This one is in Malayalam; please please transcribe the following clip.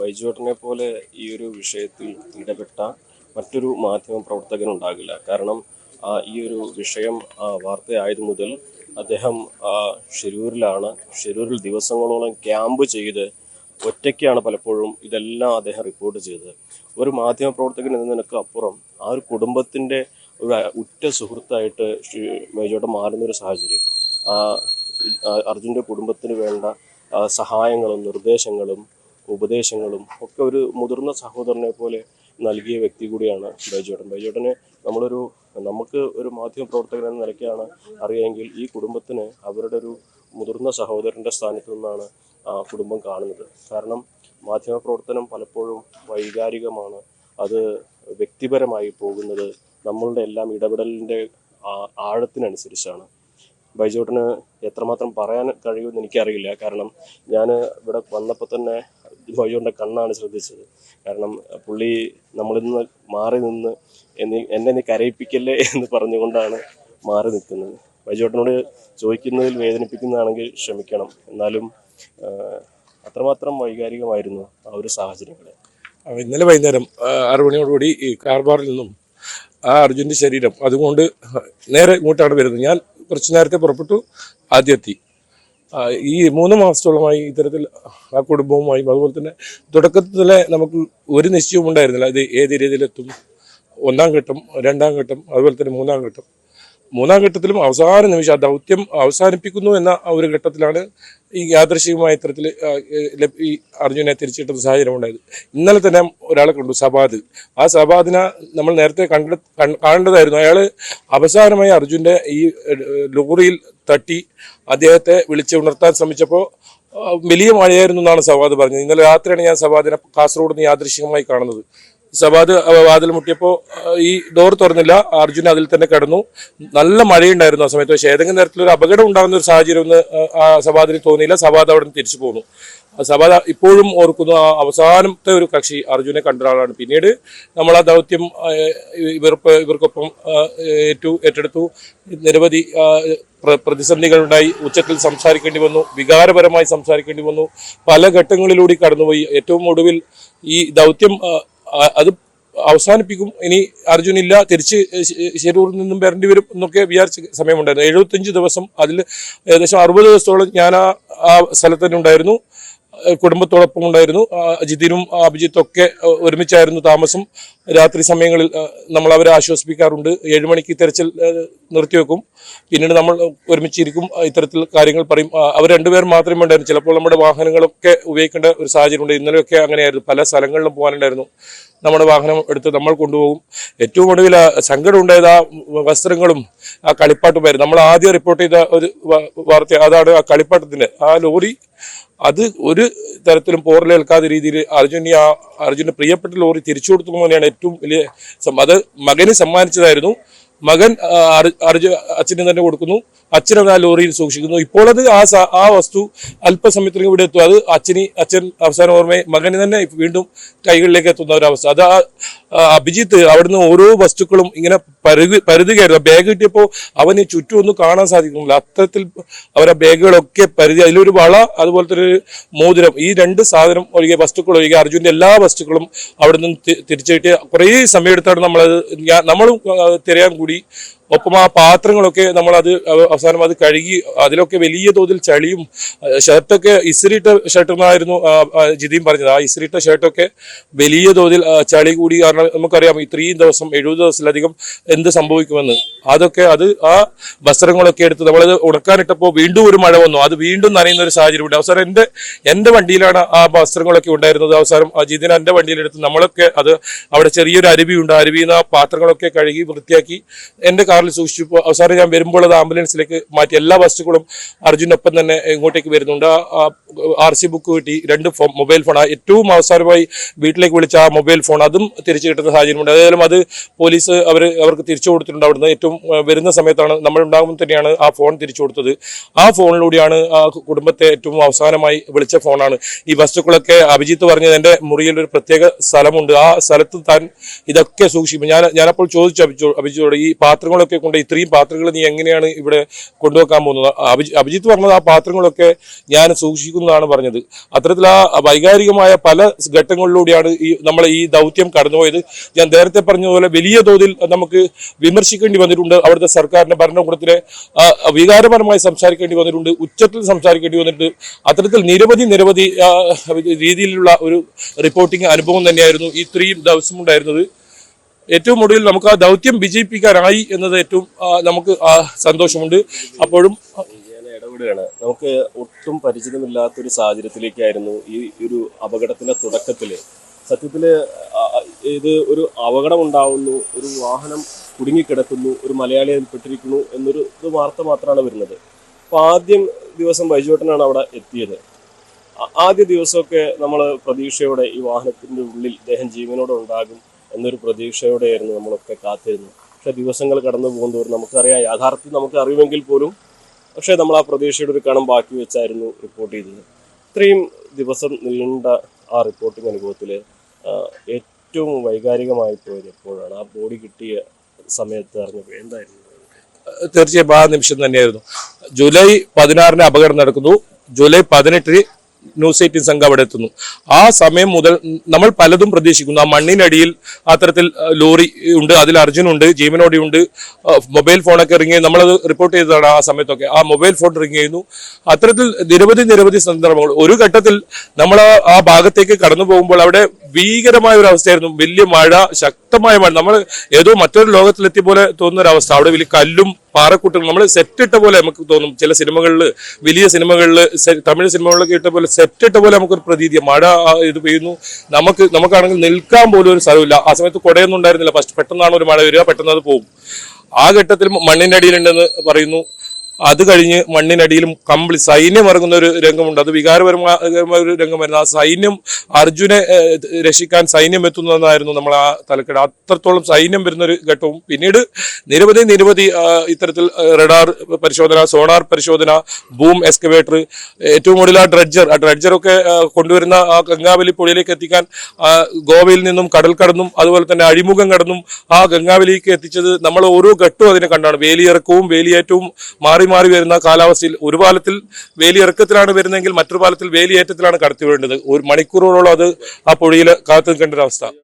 ബൈജുവേട്ടനെ പോലെ ഈ ഒരു വിഷയത്തിൽ ഇടപെട്ട മറ്റൊരു മാധ്യമ പ്രവർത്തകനുണ്ടാകില്ല. കാരണം ഈ ഒരു വിഷയം വാർത്തയായത് മുതൽ അദ്ദേഹം ഷിരൂരിലാണ്. ഷിരൂരിൽ ദിവസങ്ങളോളം ക്യാമ്പ് ചെയ്ത് ഒറ്റയ്ക്കാണ് പലപ്പോഴും ഇതെല്ലാം അദ്ദേഹം റിപ്പോർട്ട് ചെയ്തത്. ഒരു മാധ്യമ പ്രവർത്തകൻ എന്നതിനൊക്കെ അപ്പുറം ആ ഒരു കുടുംബത്തിന്റെ ഒരു ഉറ്റ സുഹൃത്തായിട്ട് മേജോട്ട് മാറുന്ന ഒരു സാഹചര്യം. അർജുന്റെ കുടുംബത്തിന് വേണ്ട സഹായങ്ങളും നിർദ്ദേശങ്ങളും ഉപദേശങ്ങളും ഒക്കെ ഒരു മുതിർന്ന സഹോദരനെ പോലെ നൽകിയ വ്യക്തി കൂടിയാണ് ബൈജോട്ടൻ ബൈജോട്ടനെ നമ്മളൊരു നമുക്ക് ഒരു മാധ്യമ പ്രവർത്തകൻ എന്ന നിലയ്ക്കാണ് അറിയാമെങ്കിൽ ഈ കുടുംബത്തിന് അവരുടെ ഒരു മുതിർന്ന സഹോദരന്റെ സ്ഥാനത്ത് നിന്നാണ് ആ കുടുംബം കാണുന്നത്. കാരണം മാധ്യമ പ്രവർത്തനം പലപ്പോഴും വൈകാരികമാണ്. അത് വ്യക്തിപരമായി പോകുന്നത് നമ്മളുടെ എല്ലാം ഇടപെടലിന്റെ ആഴത്തിനനുസരിച്ചാണ്. ബൈജോട്ടിന് എത്രമാത്രം പറയാൻ കഴിയുമെന്ന് എനിക്കറിയില്ല. കാരണം ഞാൻ ഇവിടെ വന്നപ്പോൾ തന്നെ ബൈജോട്ടിന്റെ കണ്ണാണ് ശ്രദ്ധിച്ചത്. കാരണം പുള്ളി നമ്മളിൽ നിന്ന് മാറി നിന്ന് എന്നെ എന്നെ നീ കരയിപ്പിക്കല്ലേ എന്ന് പറഞ്ഞുകൊണ്ടാണ് മാറി നിൽക്കുന്നത്. ബൈജോട്ടിനോട് ചോദിക്കുന്നതിൽ വേദനിപ്പിക്കുന്നതാണെങ്കിൽ ക്ഷമിക്കണം. എന്നാലും അത്രമാത്രം വൈകാരികമായിരുന്നു ആ ഒരു സാഹചര്യങ്ങൾ അപ്പൊ ഇന്നലെ വൈകുന്നേരം ആറു മണിയോടുകൂടി ഈ കാർബാറിൽ നിന്നും ആ അർജുന്റെ ശരീരം അതുകൊണ്ട് നേരെ ഇങ്ങോട്ടാണ് വരുന്നത്. ഞാൻ കുറച്ച് നേരത്തെ പുറപ്പെട്ടു ആദ്യം എത്തി. ആ, ഈ മൂന്ന് മാസത്തോളമായി ഇത്തരത്തിൽ ആ കുടുംബവുമായും അതുപോലെ തന്നെ തുടക്കത്തിലെ നമുക്ക് ഒരു നിശ്ചയവും ഉണ്ടായിരുന്നില്ല. ഇത് ഏത് രീതിയിലെത്തും? ഒന്നാം ഘട്ടം രണ്ടാം ഘട്ടം അതുപോലെ തന്നെ മൂന്നാം ഘട്ടം. മൂന്നാം ഘട്ടത്തിലും അവസാന നിമിഷം ആ ദൗത്യം അവസാനിപ്പിക്കുന്നു എന്ന ഒരു ഘട്ടത്തിലാണ് ഈ യാദൃശികമായ ഇത്തരത്തിൽ ഈ അർജുനെ തിരിച്ചിട്ടുന്ന സാഹചര്യം ഉണ്ടായത്. ഇന്നലെ തന്നെ ഒരാളെ കണ്ടു സബാദ്. ആ സബാദിനെ നമ്മൾ നേരത്തെ കണ്ട കാണേണ്ടതായിരുന്നു. അയാൾ അവസാനമായി അർജുന്റെ ഈ ലോറിയിൽ തട്ടി അദ്ദേഹത്തെ വിളിച്ച് ഉണർത്താൻ ശ്രമിച്ചപ്പോൾ വലിയ മഴയായിരുന്നു എന്നാണ് സവാദ് പറഞ്ഞത്. ഇന്നലെ രാത്രിയാണ് ഞാൻ സവാദിനെ കാസർഗോഡ് നിന്ന് യാദൃശികമായി കാണുന്നത്. സവാദ് വാതിൽ മുട്ടിയപ്പോൾ ഈ ഡോർ തുറന്നില്ല. അർജുൻ അതിൽ തന്നെ കിടന്നു. നല്ല മഴയുണ്ടായിരുന്നു ആ സമയത്ത്. പക്ഷേ ഏതെങ്കിലും തരത്തിലൊരു അപകടം ഉണ്ടാകുന്ന ഒരു സാഹചര്യം ഒന്ന് ആ സവാദിന് തോന്നിയില്ല. സവാദ് അവിടെ നിന്ന് തിരിച്ചു പോന്നു. സബാദ് ഇപ്പോഴും ഓർക്കുന്നു ആ അവസാനത്തെ ഒരു കക്ഷി അർജുനെ കണ്ട ഒരാളാണ്. പിന്നീട് നമ്മൾ ആ ദൗത്യം ഇവർ ഇവർക്ക് ഇവർക്കൊപ്പം ഏറ്റു ഏറ്റെടുത്തു. നിരവധി പ്രതിസന്ധികളുണ്ടായി. ഉച്ചത്തിൽ സംസാരിക്കേണ്ടി വന്നു. വികാരപരമായി സംസാരിക്കേണ്ടി വന്നു. പല ഘട്ടങ്ങളിലൂടെ കടന്നുപോയി. ഏറ്റവും ഒടുവിൽ ഈ ദൗത്യം അത് അവസാനിപ്പിക്കും. ഇനി അർജുൻ ഇല്ല തിരിച്ച് ശരൂരിൽ നിന്നും വരേണ്ടി വരും എന്നൊക്കെ വിചാരിച്ച സമയമുണ്ടായിരുന്നു. എഴുപത്തഞ്ച് ദിവസം അതിൽ ഏകദേശം അറുപത് ദിവസത്തോളം ഞാൻ ആ സ്ഥലത്ത് തന്നെ ഉണ്ടായിരുന്നു. കുടുംബത്തോടൊപ്പം ഉണ്ടായിരുന്നു. അജിതിനും അഭിജിത്തും ഒക്കെ ഒരുമിച്ചായിരുന്നു താമസം. രാത്രി സമയങ്ങളിൽ നമ്മൾ അവരെ ആശ്വസിപ്പിക്കാറുണ്ട്. ഏഴ് മണിക്ക് തെരച്ചിൽ നിർത്തിവെക്കും. പിന്നീട് നമ്മൾ ഒരുമിച്ചിരിക്കും. ഇത്തരത്തിൽ കാര്യങ്ങൾ പറയും. അവർ രണ്ടുപേർ മാത്രമേ ഉണ്ടായിരുന്നു. ചിലപ്പോൾ നമ്മുടെ വാഹനങ്ങളൊക്കെ ഉപയോഗിക്കേണ്ട ഒരു സാഹചര്യമുണ്ട്. ഇന്നലെയൊക്കെ അങ്ങനെയായിരുന്നു. പല സ്ഥലങ്ങളിലും പോകാനുണ്ടായിരുന്നു. നമ്മുടെ വാഹനം എടുത്ത് നമ്മൾ കൊണ്ടുപോകും. ഏറ്റവും ഒടുവിൽ സങ്കടം ഉണ്ടായത് ആ വസ്ത്രങ്ങളും ആ കളിപ്പാട്ടുമായിരുന്നു. നമ്മൾ ആദ്യം റിപ്പോർട്ട് ചെയ്ത ഒരു വാർത്ത അതാണ് ആ കളിപ്പാട്ടത്തിന്റെ ആ ലോറി അത് ഒരു തരത്തിലും പോറലേൽക്കാത്ത രീതിയിൽ അർജുന് ആ അർജുന് പ്രിയപ്പെട്ട ലോറി തിരിച്ചു കൊടുത്തു തന്നെയാണ് ഏറ്റവും വലിയ അത് മകന് സമ്മാനിച്ചതായിരുന്നു. മകൻ അർജു അച്ഛന് തന്നെ കൊടുക്കുന്നു. അച്ഛനത് ആ ലോറിയിൽ സൂക്ഷിക്കുന്നു. ഇപ്പോൾ അത് ആ ആ വസ്തു അല്പസമയത്തിന് ഇവിടെ എത്തും. അത് അച്ഛന് അച്ഛൻ അവസാന ഓർമ്മയെ മകന് തന്നെ വീണ്ടും കൈകളിലേക്ക് എത്തുന്ന ഒരവസ്ഥ അത് ആ അഭിജിത്ത് അവിടുന്ന് ഓരോ വസ്തുക്കളും ഇങ്ങനെ പരുതി പരുതുകയായിരുന്നു. ബാഗ് കിട്ടിയപ്പോൾ അവന് ചുറ്റും ഒന്നും കാണാൻ സാധിക്കുന്നില്ല. അത്തരത്തിൽ അവരെ ബാഗുകളൊക്കെ പരുതി അതിലൊരു വള അതുപോലത്തെ ഒരു മോതിരം ഈ രണ്ട് സാധനം ഒഴികെ വസ്തുക്കൾ ഒഴികെ അർജുന്റെ എല്ലാ വസ്തുക്കളും അവിടെ നിന്ന് തിരിച്ചു കിട്ടിയ കുറേ സമയമെടുത്താണ് നമ്മളത് നമ്മളും തിരയാൻ കൂടി ഒപ്പം ആ പാത്രങ്ങളൊക്കെ നമ്മൾ അത് അവസാനം അത് കഴുകി അതിലൊക്കെ വലിയ തോതിൽ ചളിയും ഷർട്ടൊക്കെ ഇസ്രിട്ട ഷർട്ട് എന്നായിരുന്നു ജിതിയും പറഞ്ഞത്. ആ ഇസ്രിട്ട ഷർട്ടൊക്കെ വലിയ തോതിൽ ചളി കൂടി കാരണം നമുക്കറിയാം ഇത്രയും ദിവസം എഴുപത് ദിവസത്തിലധികം എന്ത് സംഭവിക്കുമെന്ന്. അതൊക്കെ അത് ആ വസ്ത്രങ്ങളൊക്കെ എടുത്ത് നമ്മളത് ഉണക്കാനിട്ടപ്പോൾ വീണ്ടും ഒരു മഴ വന്നു. അത് വീണ്ടും നനയുന്ന ഒരു സാഹചര്യം ഉണ്ട്. അവസാനം എന്റെ എന്റെ വണ്ടിയിലാണ് ആ വസ്ത്രങ്ങളൊക്കെ ഉണ്ടായിരുന്നത്. അവസാനം ജിതിന് എന്റെ വണ്ടിയിലെടുത്ത് നമ്മളൊക്കെ അത് അവിടെ ചെറിയൊരു അരുവിയുണ്ട് അരുവിയിൽ നിന്ന് ആ പാത്രങ്ങളൊക്കെ കഴുകി വൃത്തിയാക്കി എന്റെ കാറിൽ സൂക്ഷിച്ചപ്പോൾ അവസാനം ഞാൻ വരുമ്പോൾ അത് ആംബുലൻസിലേക്ക് മാറ്റി. എല്ലാ വസ്തുക്കളും അർജുനൊപ്പം തന്നെ ഇങ്ങോട്ടേക്ക് വരുന്നുണ്ട്. ആർ സി ബുക്ക് കിട്ടി. രണ്ട് ഫോൺ മൊബൈൽ ഫോൺ ഏറ്റവും അവസാനമായി വീട്ടിലേക്ക് വിളിച്ച ആ മൊബൈൽ ഫോൺ അതും തിരിച്ചു കിട്ടുന്ന സാഹചര്യമുണ്ട്. ഏതായാലും അത് പോലീസ് അവർ അവർക്ക് തിരിച്ചു കൊടുത്തിട്ടുണ്ട് ഏറ്റവും വരുന്ന സമയത്താണ് നമ്മൾ ഉണ്ടാകുമ്പോൾ തന്നെയാണ് ആ ഫോൺ തിരിച്ചു കൊടുത്തത്. ആ ഫോണിലൂടെയാണ് ആ കുടുംബത്തെ ഏറ്റവും അവസാനമായി വിളിച്ച ഫോണാണ് ഈ വസ്തുക്കളൊക്കെ അഭിജിത്ത് പറഞ്ഞത് എന്റെ മുറിയിൽ ഒരു പ്രത്യേക സ്ഥലമുണ്ട്. ആ സ്ഥലത്ത് താൻ ഇതൊക്കെ സൂക്ഷിക്കും. ഞാൻ ഞാനപ്പോൾ ചോദിച്ചു അഭിജോ ഈ പാത്രങ്ങളൊക്കെ പാത്രങ്ങളൊക്കെ കൊണ്ട് ഇത്രയും പാത്രങ്ങൾ നീ എങ്ങനെയാണ് ഇവിടെ കൊണ്ടുവെക്കാൻ പോകുന്നത്? അഭിജിത്ത് പറഞ്ഞത് ആ പാത്രങ്ങളൊക്കെ ഞാൻ സൂക്ഷിക്കുന്നതാണ് പറഞ്ഞത്. അത്തരത്തിൽ ആ വൈകാരികമായ പല ഘട്ടങ്ങളിലൂടെയാണ് ഈ നമ്മൾ ഈ ദൗത്യം കടന്നുപോയത്. ഞാൻ നേരത്തെ പറഞ്ഞതുപോലെ വലിയ തോതിൽ നമുക്ക് വിമർശിക്കേണ്ടി വന്നിട്ടുണ്ട്. അവിടുത്തെ സർക്കാരിന്റെ ഭരണകൂടത്തിലെ വികാരപരമായി സംസാരിക്കേണ്ടി വന്നിട്ടുണ്ട്. ഉച്ചത്തിൽ സംസാരിക്കേണ്ടി വന്നിട്ടുണ്ട്. അത്തരത്തിൽ നിരവധി നിരവധി രീതിയിലുള്ള ഒരു റിപ്പോർട്ടിംഗ് അനുഭവം തന്നെയായിരുന്നു ഇത്രയും ദിവസം ഉണ്ടായിരുന്നത്. ഏറ്റവും ഒടുവിൽ നമുക്ക് ആ ദൗത്യം വിജയിപ്പിക്കാനായി എന്നത് ഏറ്റവും നമുക്ക് സന്തോഷമുണ്ട്. അപ്പോഴും ഇടപെടുകയാണ് നമുക്ക് ഒട്ടും പരിചിതമില്ലാത്തൊരു സാഹചര്യത്തിലേക്കായിരുന്നു ഈ ഒരു അപകടത്തിന്റെ തുടക്കത്തിൽ. സത്യത്തിൽ ഇത് ഒരു അപകടം ഉണ്ടാവുന്നു ഒരു വാഹനം കുടുങ്ങിക്കിടക്കുന്നു ഒരു മലയാളി അതിൽപ്പെട്ടിരിക്കുന്നു എന്നൊരു വാർത്ത മാത്രമാണ് വരുന്നത്. അപ്പൊ ആദ്യം ദിവസം ബൈജുവേട്ടനാണ് അവിടെ എത്തിയത്. ആദ്യ ദിവസമൊക്കെ നമ്മൾ പ്രതീക്ഷയോടെ ഈ വാഹനത്തിന്റെ ഉള്ളിൽ ഇദ്ദേഹം ജീവനോടെ ഉണ്ടാകും. എന്നൊരു പ്രതീക്ഷയോടെയായിരുന്നു നമ്മളൊക്കെ കാത്തിരുന്നത്. പക്ഷേ ദിവസങ്ങൾ കടന്നു പോകുന്നതോറും നമുക്കറിയാം യാഥാർത്ഥ്യം നമുക്ക് അറിയുമെങ്കിൽ പോലും പക്ഷേ നമ്മൾ ആ പ്രതീക്ഷയുടെ ഒരു കണം ബാക്കി വെച്ചായിരുന്നു റിപ്പോർട്ട് ചെയ്തത്. ഇത്രയും ദിവസം നീണ്ട ആ റിപ്പോർട്ടിംഗ് അനുഭവത്തിൽ ഏറ്റവും വൈകാരികമായി പോയത് എപ്പോഴാണ്? ആ ബോഡി കിട്ടിയ സമയത്ത് അറിഞ്ഞപ്പോൾ എന്തായിരുന്നു? തീർച്ചയായും ആ നിമിഷം തന്നെയായിരുന്നു. ജൂലൈ പതിനാറിന് അപകടം നടക്കുന്നു. ജൂലൈ പതിനെട്ടിന് ന്യൂസ് എയ്റ്റീൻ സംഘം അവിടെ എത്തുന്നു. ആ സമയം മുതൽ നമ്മൾ പലതും പ്രതീക്ഷിക്കുന്നു. ആ മണ്ണിനടിയിൽ അത്തരത്തിൽ ലോറി ഉണ്ട് അതിൽ അർജുനുണ്ട് ജീവനോടി ഉണ്ട് മൊബൈൽ ഫോണൊക്കെ റിങ് ചെയ്ത് നമ്മളത് റിപ്പോർട്ട് ചെയ്തതാണ് ആ സമയത്തൊക്കെ. ആ മൊബൈൽ ഫോൺ റിങ് ചെയ്യുന്നു. അത്തരത്തിൽ നിരവധി നിരവധി സന്ദർഭങ്ങൾ. ഒരു ഘട്ടത്തിൽ നമ്മൾ ആ ഭാഗത്തേക്ക് കടന്നു പോകുമ്പോൾ അവിടെ ഭീകരമായ ഒരു അവസ്ഥയായിരുന്നു. വലിയ മഴ ശക്തമായ മഴ. നമ്മൾ ഏതോ മറ്റൊരു ലോകത്തിലെത്തിയ പോലെ തോന്നുന്ന ഒരു അവസ്ഥ. അവിടെ വലിയ കല്ലും പാറക്കൂട്ടും നമ്മൾ സെറ്റിട്ട പോലെ നമുക്ക് തോന്നും. ചില സിനിമകളിൽ വലിയ സിനിമകളിൽ തമിഴ് സിനിമകളിലൊക്കെ ഇട്ട പോലെ സെറ്റിട്ട പോലെ നമുക്കൊരു പ്രതീതി മഴ ഇത് പെയ്യുന്നു. നമുക്ക് നമുക്കാണെങ്കിൽ നിൽക്കാൻ പോലും ഒരു സ്ഥലമില്ല ആ സമയത്ത് കുടയൊന്നും ഉണ്ടായിരുന്നില്ല. ഫസ്റ്റ് പെട്ടെന്നാണ് ഒരു മഴ വരിക പെട്ടെന്ന് അത് പോകും ആ ഘട്ടത്തിൽ മണ്ണിന്റെ അടിയിലുണ്ടെന്ന് പറയുന്നു. അത് കഴിഞ്ഞ് മണ്ണിനടിയിലും കമ്പിളി സൈന്യം ഇറങ്ങുന്ന ഒരു രംഗമുണ്ട്. അത് വികാരപരമായ ഒരു രംഗമായിരുന്നു. ആ സൈന്യം അർജുനെ രക്ഷിക്കാൻ സൈന്യം എത്തുന്നതെന്നായിരുന്നു നമ്മൾ ആ തലക്കെട്ട്. അത്രത്തോളം സൈന്യം വരുന്ന ഒരു ഘട്ടവും പിന്നീട് നിരവധി നിരവധി ഇത്തരത്തിൽ റഡാർ പരിശോധന സോണാർ പരിശോധന ബൂം എക്സ്കവേറ്റർ ഏറ്റവും കൂടുതൽ ആ ഡ്രഡ്ജർ. ആ ഡ്രഡ്ജറൊക്കെ കൊണ്ടുവരുന്ന ആ ഗംഗാവലി പുഴയിലേക്ക് എത്തിക്കാൻ ഗോവയിൽ നിന്നും കടൽ കടന്നും അതുപോലെ തന്നെ അഴിമുഖം കടന്നും ആ ഗംഗാവലിക്ക് എത്തിച്ചത് നമ്മൾ ഓരോ ഘട്ടവും അതിനെ കണ്ടാണ്. വേലിയിറക്കവും വേലിയേറ്റവും മാറി മാറി വരുന്ന കാലാവസ്ഥയിൽ ഒരു പാലത്തിൽ വേലിയിറക്കത്തിലാണ് വരുന്നതെങ്കിൽ മറ്റൊരു പാലത്തിൽ വേലിയേറ്റത്തിലാണ് കടത്തി വിടേണ്ടത് ഒരു മണിക്കൂറുകളോളം അത് ആ പുഴയിൽ കാത്തു നിൽക്കേണ്ട ഒരു അവസ്ഥ.